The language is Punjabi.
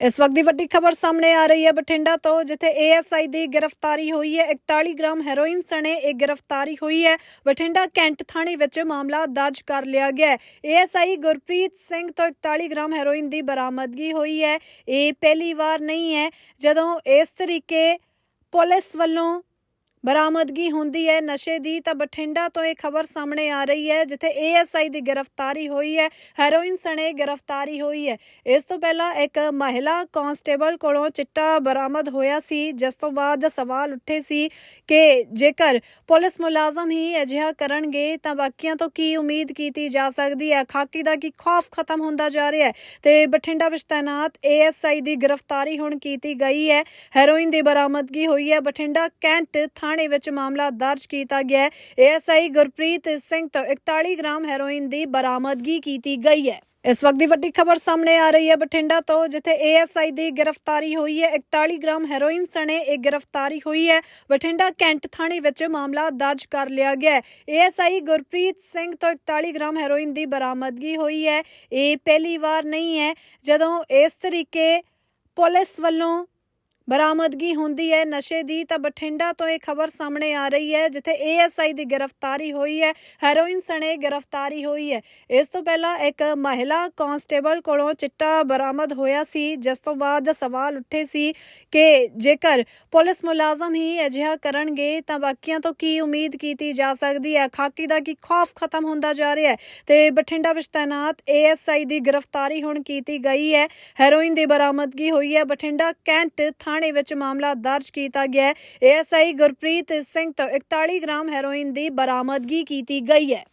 ਇਸ ਵਕਤ ਦੀ ਵੱਡੀ ਖਬਰ ਸਾਹਮਣੇ ਆ ਰਹੀ ਹੈ ਬਠਿੰਡਾ ਤੋਂ, ਜਿੱਥੇ ਏਐਸਆਈ ਦੀ ਗ੍ਰਿਫਤਾਰੀ ਹੋਈ ਹੈ। 41 ਗ੍ਰਾਮ ਹੈਰੋਇਨ ਸਣੇ ਇਹ ਗ੍ਰਿਫਤਾਰੀ ਹੋਈ ਹੈ। ਬਠਿੰਡਾ ਕੈਂਟ ਥਾਣੇ ਵਿੱਚ ਮਾਮਲਾ ਦਰਜ ਕਰ ਲਿਆ ਗਿਆ ਹੈ। ਏਐਸਆਈ ਗੁਰਪ੍ਰੀਤ ਸਿੰਘ ਤੋਂ 41 ਗ੍ਰਾਮ ਹੈਰੋਇਨ ਦੀ ਬਰਾਮਦਗੀ ਹੋਈ ਹੈ। ਇਹ ਪਹਿਲੀ ਵਾਰ ਨਹੀਂ ਹੈ। ਜਦੋਂ ਇਸ ਤਰੀਕੇ ਪੁਲਿਸ ਵੱਲੋਂ ਬਰਾਮਦਗੀ ਹੁੰਦੀ ਹੈ ਨਸ਼ੇ ਦੀ, ਤਾਂ ਬਠਿੰਡਾ ਤੋਂ ਇਹ ਖਬਰ ਸਾਹਮਣੇ ਆ ਰਹੀ ਹੈ, ਜਿੱਥੇ ਏਐਸਆਈ ਦੀ ਗ੍ਰਿਫਤਾਰੀ ਹੋਈ ਹੈ, ਹੈਰੋਇਨ ਸਣੇ ਗ੍ਰਿਫਤਾਰੀ ਹੋਈ ਹੈ। ਇਸ ਤੋਂ ਪਹਿਲਾਂ ਇੱਕ ਮਹਿਲਾ ਕਾਂਸਟੇਬਲ ਕੋਲੋਂ ਚਿੱਟਾ ਬਰਾਮਦ ਹੋਇਆ ਸੀ, ਜਿਸ ਤੋਂ ਬਾਅਦ ਸਵਾਲ ਉੱਠੇ ਸੀ ਕਿ ਜੇਕਰ ਪੁਲਿਸ ਮੁਲਾਜ਼ਮ ਹੀ ਅਜਿਹਾ ਕਰਨਗੇ, ਤਾਂ ਬਾਕੀਆਂ ਤੋਂ ਕੀ ਉਮੀਦ ਕੀਤੀ ਜਾ ਸਕਦੀ ਹੈ? ਖਾਕੀ ਦਾ ਕੀ ਖੌਫ ਖਤਮ ਹੁੰਦਾ ਜਾ ਰਿਹਾ ਹੈ? ਤੇ ਬਠਿੰਡਾ ਵਿੱਚ ਤਾਇਨਾਤ ਏਐਸਆਈ ਦੀ ਗ੍ਰਿਫਤਾਰੀ ਹੁਣ ਕੀਤੀ ਗਈ ਹੈ। ਹੈਰੋਇਨ ਦੀ ਬਰਾਮਦਗੀ ਹੋਈ ਹੈ। ਬਠਿੰਡਾ ਕੈਂਟ ਥਾਣੇ ਵਿੱਚ ਮਾਮਲਾ ਦਰਜ ਕੀਤਾ ਗਿਆ ਹੈ। ਏਐਸਆਈ ਗੁਰਪ੍ਰੀਤ ਸਿੰਘ ਤੋਂ 41 ਗ੍ਰਾਮ ਹੈਰੋਇਨ ਦੀ ਬਰਾਮਦਗੀ ਕੀਤੀ ਗਈ ਹੈ। ਇਸ ਵਕਤ ਦੀ ਵੱਡੀ ਖਬਰ ਸਾਹਮਣੇ ਆ ਰਹੀ ਹੈ ਬਠਿੰਡਾ ਤੋਂ, ਜਿੱਥੇ ਏਐਸਆਈ ਦੀ ਗ੍ਰਿਫਤਾਰੀ ਹੋਈ ਹੈ। 41 ਗ੍ਰਾਮ ਹੈਰੋਇਨ ਸਣੇ ਇਹ ਗ੍ਰਿਫਤਾਰੀ ਹੋਈ ਹੈ। ਬਠਿੰਡਾ ਕੈਂਟ ਥਾਣੇ ਵਿੱਚ ਮਾਮਲਾ ਦਰਜ ਕਰ ਲਿਆ ਗਿਆ ਹੈ। ਏਐਸਆਈ ਗੁਰਪ੍ਰੀਤ ਸਿੰਘ ਤੋਂ 41 ਗ੍ਰਾਮ ਹੈਰੋਇਨ ਦੀ ਬਰਾਮਦਗੀ ਹੋਈ ਹੈ। ਇਹ ਪਹਿਲੀ ਵਾਰ ਨਹੀਂ ਹੈ। ਜਦੋਂ ਇਸ ਤਰੀਕੇ ਪੁਲਿਸ ਵੱਲੋਂ ਬਰਾਮਦਗੀ ਹੁੰਦੀ ਹੈ ਨਸ਼ੇ ਦੀ, ਤਾਂ ਬਠਿੰਡਾ ਤੋਂ ਇਹ ਖਬਰ ਸਾਹਮਣੇ ਆ ਰਹੀ ਹੈ, ਜਿੱਥੇ ਏਐਸਆਈ ਦੀ ਗ੍ਰਿਫਤਾਰੀ ਹੋਈ ਹੈ, ਹੈਰੋਇਨ ਸਣੇ ਗ੍ਰਿਫਤਾਰੀ ਹੋਈ ਹੈ। ਇਸ ਤੋਂ ਪਹਿਲਾਂ ਇੱਕ ਮਹਿਲਾ ਕਾਂਸਟੇਬਲ ਕੋਲੋਂ ਚਿੱਟਾ ਬਰਾਮਦ ਹੋਇਆ ਸੀ, ਜਿਸ ਤੋਂ ਬਾਅਦ ਸਵਾਲ ਉੱਠੇ ਸੀ ਕਿ ਜੇਕਰ ਪੁਲਿਸ ਮੁਲਾਜ਼ਮ ਹੀ ਅਜਿਹਾ ਕਰਨਗੇ, ਤਾਂ ਬਾਕੀਆਂ ਤੋਂ ਕੀ ਉਮੀਦ ਕੀਤੀ ਜਾ ਸਕਦੀ ਹੈ? ਖਾਕੀ ਦਾ ਕੀ ਖੌਫ ਖਤਮ ਹੁੰਦਾ ਜਾ ਰਿਹਾ ਹੈ? ਤੇ ਬਠਿੰਡਾ ਵਿੱਚ ਤਾਇਨਾਤ ਏਐਸਆਈ ਦੀ ਗ੍ਰਿਫਤਾਰੀ ਹੁਣ ਕੀਤੀ ਗਈ ਹੈ, ਹੈਰੋਇਨ ਦੀ ਬਰਾਮਦਗੀ ਹੋਈ ਹੈ, ਬਠਿੰਡਾ ਕੈਂਟ ਥਾਣੇ ਵਿੱਚ ਮਾਮਲਾ ਦਰਜ ਕੀਤਾ ਗਿਆ ਹੈ। ਏਐਸਆਈ ਗੁਰਪ੍ਰੀਤ ਸਿੰਘ ਤੋਂ 41 ਗ੍ਰਾਮ ਹੈਰੋਇਨ ਦੀ ਬਰਾਮਦਗੀ ਕੀਤੀ ਗਈ ਹੈ।